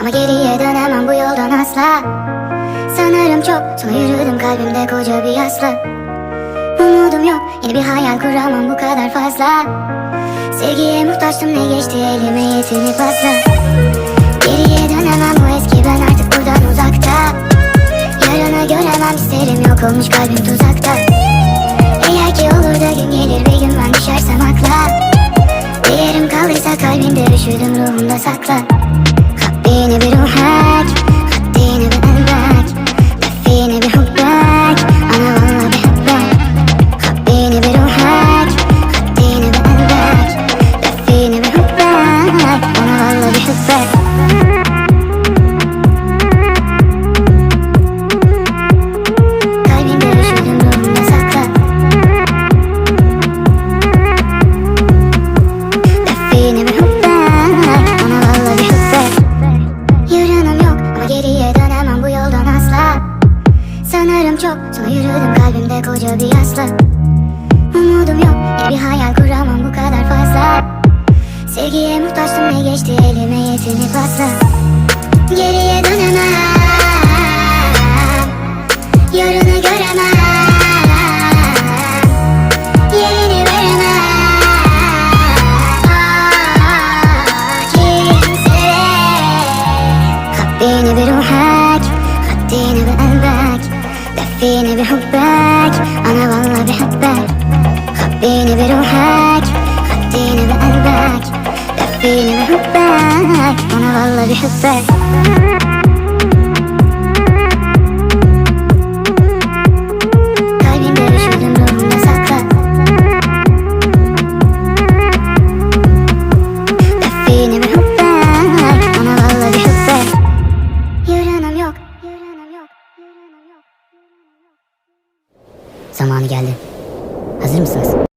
ama geriye dönemem bu yoldan asla. Sanırım çok sonra yürüdüm kalbimde koca bir yasla. Umudum yok yeni bir hayal kuramam bu kadar fazla. Sevgiye muhtaçtım ne geçti elime yetinip asla Geriye dönemem bu eski ben artık buradan uzakta. Yarını göremem isterim yok olmuş kalbim tuzakta. Eğer ki olur da gün gelir bir gün ben düşersem akla. Değerim kaldıysa kalbinde üşüdüm ruhumda sakla Sanırım çok yürüdüm kalbimde koca bir yasla Umudum yok yeni bir hayal kuramam bu kadar fazla. Sevgiye muhtaçtım ne geçti elime yetinip asla Geriye dönemem خبيني بحبك أنا والله بحبك. خبيني بروحك خبيني بقلبك. دفيني بحبك أنا والله بحبك. Zamanı geldi. Hazır mısınız?